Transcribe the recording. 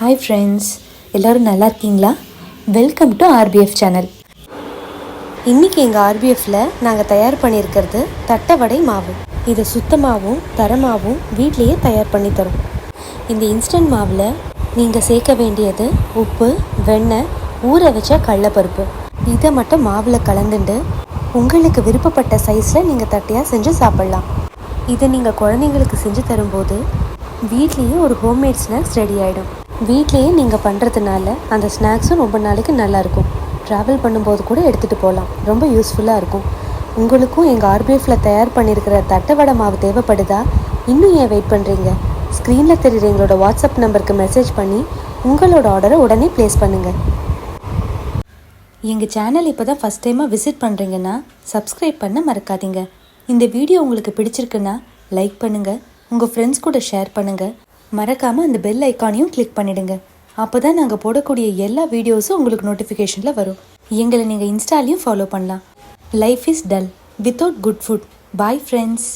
Hi friends எல்லோரும் நல்லா இருக்கீங்களா? வெல்கம் டு ஆர்பிஎஃப் சேனல் இன்றைக்கி எங்கள் ஆர்பிஎஃப்பில் நாங்கள் தயார் பண்ணியிருக்கிறது தட்டை வடை மாவு. இதை சுத்தமாகவும் தரமாகவும் வீட்லேயே தயார் பண்ணி தரும். இந்த இன்ஸ்டன்ட் மாவில் நீங்கள் சேர்க்க வேண்டியது உப்பு வெண்ணெய் ஊற வச்ச கடலப்பருப்பு. இதை மட்டும் மாவில் கலந்துண்டு உங்களுக்கு விருப்பப்பட்ட சைஸில் நீங்கள் தட்டையாக செஞ்சு சாப்பிட்லாம். இதை நீங்கள் குழந்தைங்களுக்கு செஞ்சு தரும்போது வீட்லேயே ஒரு ஹோம்மேட் ஸ்நாக்ஸ் ரெடி ஆகிடும் வீட்லேயே நீங்கள் பண்ணுறதுனால அந்த ஸ்நாக்ஸும் ரொம்ப நாளைக்கு நல்லாயிருக்கும். ட்ராவல் பண்ணும்போது கூட எடுத்துகிட்டு போகலாம் ரொம்ப யூஸ்ஃபுல்லாக இருக்கும். உங்களுக்கும் எங்கள் ஆர்பிஎஃப்ல தயார் பண்ணியிருக்கிற தட்டவடை மாவு தேவைப்படுதா? இன்னும் ஏன் வெயிட் பண்ணுறீங்க ஸ்க்ரீனில் தெரியுற எங்களோட வாட்ஸ்அப் நம்பருக்கு மெசேஜ் பண்ணி உங்களோட ஆர்டரை உடனே ப்ளேஸ் பண்ணுங்கள் எங்கள் சேனல் இப்போ தான் ஃபஸ்ட் டைமாக விசிட் பண்ணுறீங்கன்னா சப்ஸ்கிரைப் பண்ண மறக்காதீங்க. இந்த வீடியோ உங்களுக்கு பிடிச்சிருக்குன்னா லைக் பண்ணுங்கள் உங்கள் ஃப்ரெண்ட்ஸ் கூட ஷேர் பண்ணுங்கள் மறக்காமல் அந்த பெல் ஐக்கானையும் கிளிக் பண்ணிடுங்க. அப்போ தான் நாங்கள் போடக்கூடிய எல்லா வீடியோஸும் உங்களுக்கு நோட்டிஃபிகேஷனில் வரும். எங்களை நீங்கள் இன்ஸ்டாலையும் ஃபாலோ பண்ணலாம். Life is dull without good food bye friends